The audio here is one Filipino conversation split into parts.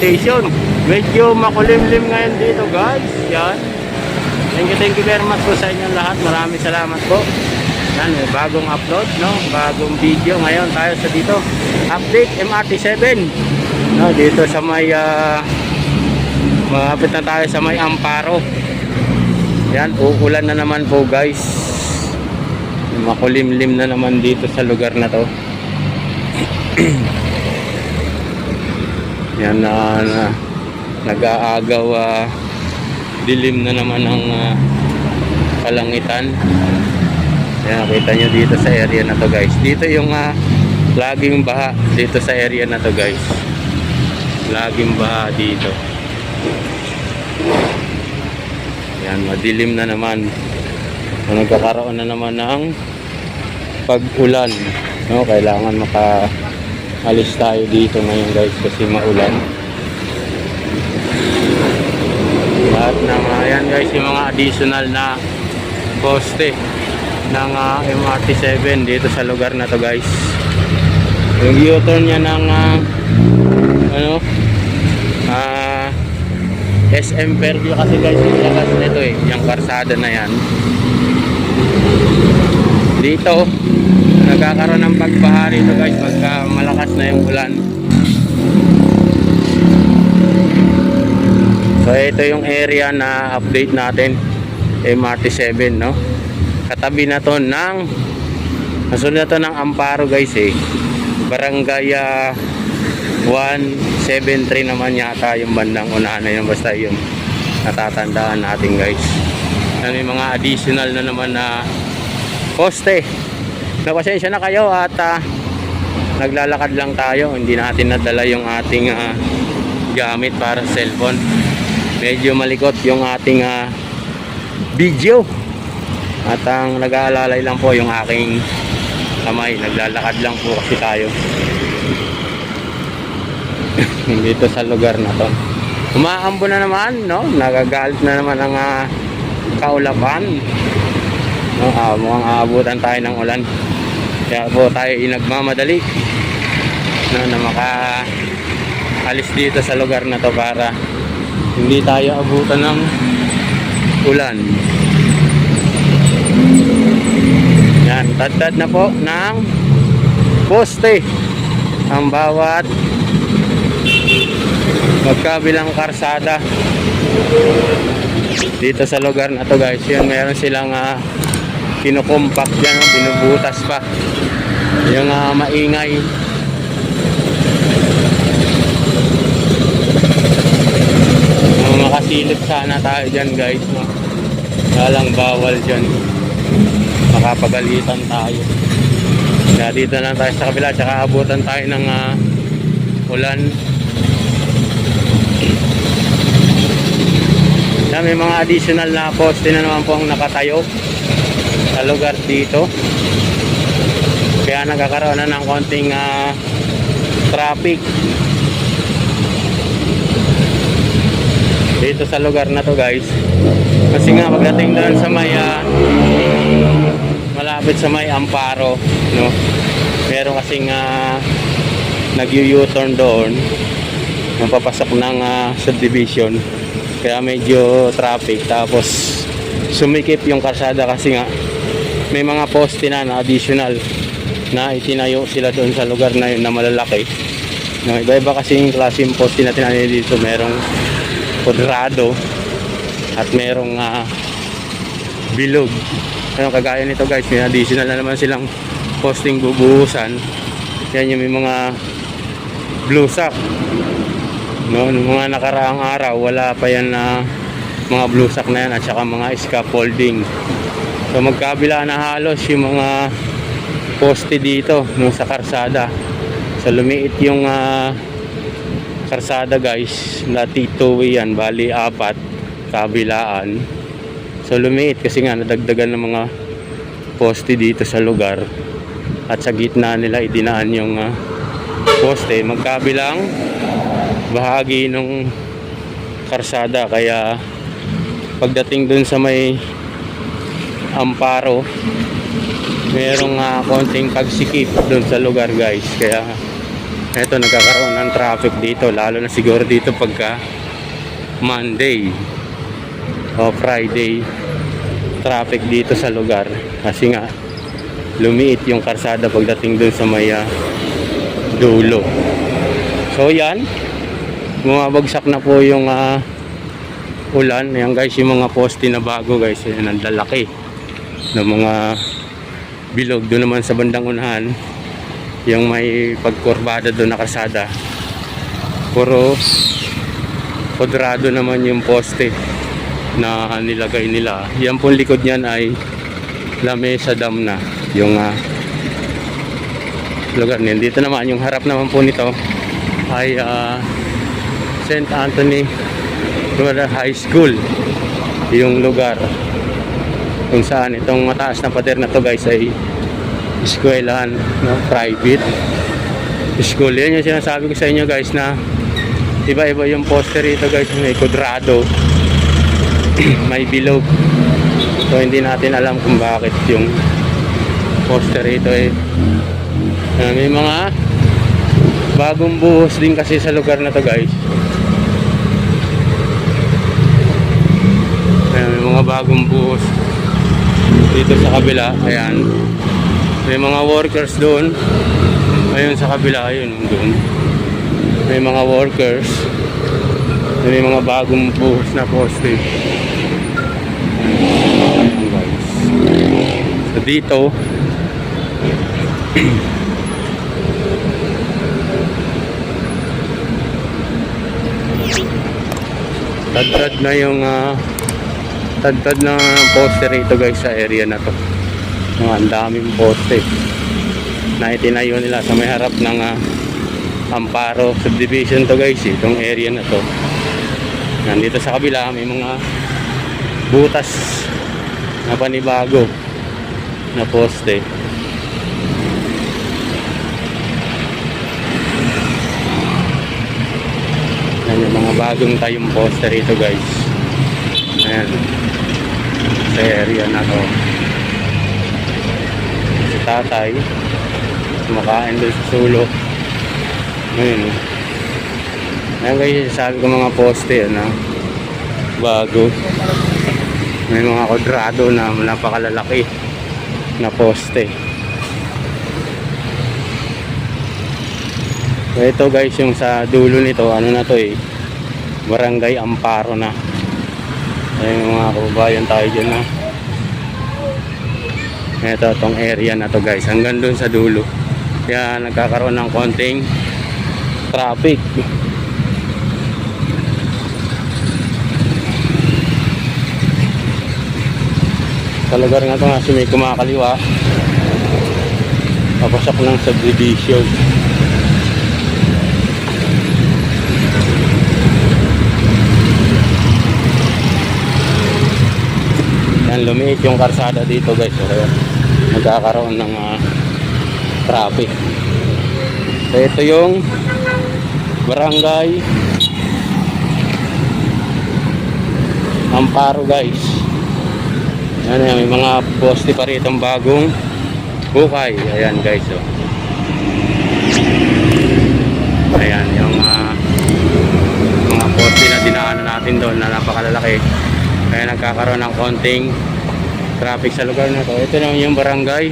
station. Medyo makulimlim ngayon dito guys. Yan. Thank you, thank you very much po sa inyong lahat. Maraming salamat po. Yan, may bagong upload, no? Bagong video ngayon tayo sa dito. Update MRT7. No, dito sa may ah, malapit na tayo sa may Amparo. Yan, uulan na naman po guys. Makulimlim na naman dito sa lugar na to. Yan na, na nag-aagaw ah, dilim na naman ang ah, kalangitan. Yan, nakita nyo dito sa area na to guys. Dito yung ah, laging baha dito sa area na to guys. Laging baha dito. Yan, madilim na naman. So, nagkakaroon na naman ng pag-ulan. No, kailangan maka alis tayo dito ngayon guys kasi maulan. Lahat ng mga yan guys, yung mga additional na poste ng ah, MRT7 dito sa lugar na to guys. Yung U-turn niya ng ah, ano ah SM Fairview kasi guys yung lakas nito eh yung karsada na yan dito nagkakaroon ng pagbaha rito guys pagka malakas na yung ulan. So ito yung area na update natin MRT7 no? Katabi na to ng nasunod na to ng Amparo guys eh. Barangay ah, 173 naman yata yung bandang unahan na yun. Basta yung natatandaan natin guys. May mga additional na naman na poste na pasensya na kayo at ah, naglalakad lang tayo. Hindi natin nadala yung ating ah, gamit para cellphone. Medyo malikot yung ating ah, video. At ang nag-aalalay lang po yung aking kamay. Naglalakad lang po kasi tayo. Dito sa lugar na to. Umaambo na naman no? Nagagalit na naman ang ah, kaulapan ah, mukhang aabutan tayo ng ulan. Kaya po tayo inagmamadali no, na maka alis dito sa lugar na to para hindi tayo abutan ng ulan. Yan tad na po ng poste ang bawat magkabilang karsada dito sa lugar na to guys. Yun meron silang uh, kinukumpak dyan no? binubutas pa. Yung ah, maingay. Uh, makasilip sana tayo dyan guys no? walang bawal dyan. Makapagalitan tayo. Kaya dito lang tayo sa kabila tsaka abutan tayo ng ah, ulan. Na may mga additional na poste na naman pong nakatayo sa lugar dito. Kaya nagkakaroon na ng konting ah, traffic. Dito sa lugar na to guys. Kasi nga pagdating doon sa may ah, malapit sa may Amparo no? Meron kasing uh, nag-u-turn doon. Nang papasok ng ah, subdivision. Kaya medyo traffic. Tapos sumikip yung karsada kasi nga may mga poste na na additional na itinayo sila doon sa lugar na yun na malalaki. No, iba-iba kasi yung klaseng poste na tinayo dito. Merong kudrado at merong ah, bilog. Ano kagaya nito guys may additional na naman silang posting bubuhusan. Yan yung may mga blue sack no? Nung mga nakaraang araw wala pa yan na mga blue sack na yan at saka mga scaffolding so magkabila na halos yung mga poste dito no, sa karsada. So lumiit yung ah, karsada guys. Dati two yan bali apat kabilaan. So lumiit kasi nga nadagdagan ng mga poste dito sa lugar. At sa gitna nila idinaan yung ah, poste. Magkabilang bahagi ng karsada. Kaya pagdating dun sa may amparo merong ah, konting pagsikip dun sa lugar guys kaya Eto, nagkakaroon ng traffic dito. Lalo na siguro dito pagka Monday o Friday. Traffic dito sa lugar. Kasi nga, lumiit yung karsada pagdating dun sa may ah, dulo. So yan, bumabagsak na po yung ah, ulan. Ayan guys, yung mga poste na bago guys, yan ang lalaki ng mga bilog doon naman sa bandang unahan. Yung may pagkurbada doon na kasada. Puro kwadrado naman yung poste na nilagay nila. Yan pong likod niyan ay Lamesa Dam na yung ah, lugar niyan. Dito naman yung harap naman po nito ay ah, St. Anthony High School yung lugar kung saan itong mataas na pader na to guys ay eskwelahan no? private. School. Yan yung sinasabi ko sa inyo guys na iba iba yung poster rito guys. May kudrado may bilog. So hindi natin alam kung bakit yung poster rito eh. Ah, may mga bagong buhos din kasi sa lugar na to guys. Ayan, may mga bagong buhos dito sa kabila ayan. May mga workers doon. Ayun sa kabila ayun doon. May mga workers. May mga bagong buhos na guys. so dito Tadtad na yung ah, tadtad na poste rito guys sa area na to. Mga ang daming poste na itinayo nila sa may harap ng ah, Amparo subdivision to guys eh, itong area na to. Nandito sa kabila may mga butas na panibago na poste. Ayan yung mga bagong tayong poster rito guys. Ayan. Sa area na to. Si tatay. Kumakain doon sa sulo. Ayun. oh. Ayan guys, sabi ko mga poste. Ano, bago. May mga kwadrado na napakalalaki na poste. So ito guys yung sa dulo nito ano na to eh Barangay Amparo na Ayun mga kababayan tayo dyan na Ito tong area na to guys. Hanggang dun sa dulo. Kaya nagkakaroon ng konting traffic. Sa lugar nga to kasi may kumakaliwa. Papasok ng subdivision Yan, lumiit yung karsada dito guys. So, kaya nagkakaroon ng ah, traffic. So, ito yung barangay Amparo guys. Yan, yan, may mga poste pa rito bagong bukay. Ayan guys. Oh. Ayan, yung ah, mga poste na dinaanan natin doon na napakalalaki. Kaya nagkakaroon ng konting traffic sa lugar na to. Ito naman yung barangay.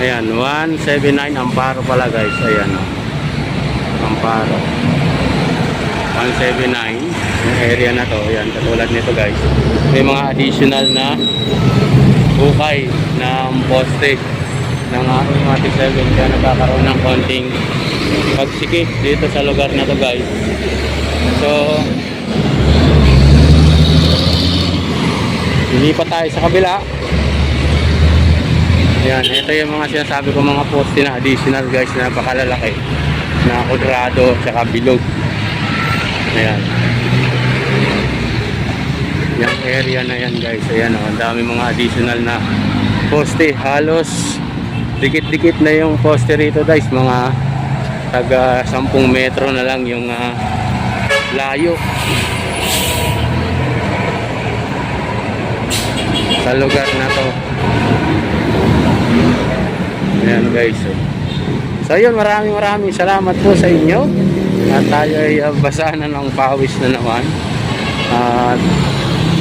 Ayan, 179 Amparo pala guys. Ayan. oh. Amparo. 179 yung area na to. Ayan, katulad nito guys. May mga additional na bukay na poste ng ating Matic 7 kaya nagkakaroon ng konting pagsikip dito sa lugar na to guys. So, Lilipat tayo sa kabila. Ayan, ito yung mga sinasabi ko mga poste na additional guys na napakalalaki. Na kudrado, tsaka bilog. Ayan. Yung area na yan guys. Ayan oh, ang dami mga additional na poste. Halos dikit-dikit na yung poste rito guys. Mga taga 10 metro na lang yung ah, layo. Sa lugar na to. Ayan guys. So yun, maraming maraming salamat po sa inyo. At tayo ay uh, basa na ng pawis na naman. At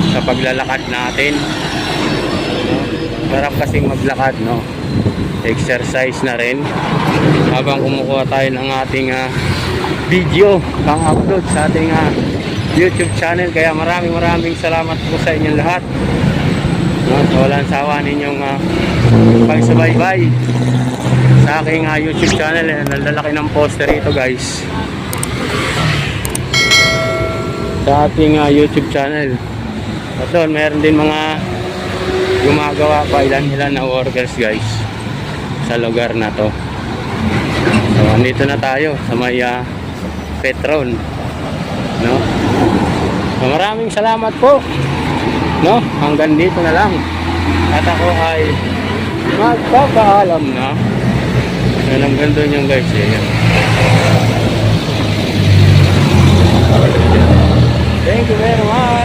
sa paglalakad natin. Sarap kasing maglakad, no? Exercise na rin. Habang kumukuha tayo ng ating ah, video pang upload sa ating ah, YouTube channel. Kaya maraming maraming salamat po sa inyong lahat. No? Sa walang sawa ninyong uh, pagsubaybay sa aking ah, YouTube channel. Eh, nalalaki ng poster ito guys. Sa ating ah, YouTube channel. At doon, meron din mga gumagawa pa ilan-ilan na workers guys sa lugar na to. So, andito na tayo sa may ah, Petron. No? So, maraming salamat po. No? Hanggang dito na lang. At ako ay magpapaalam na. Yan ang ganda niyan guys. Eh. Yan. Thank you very much.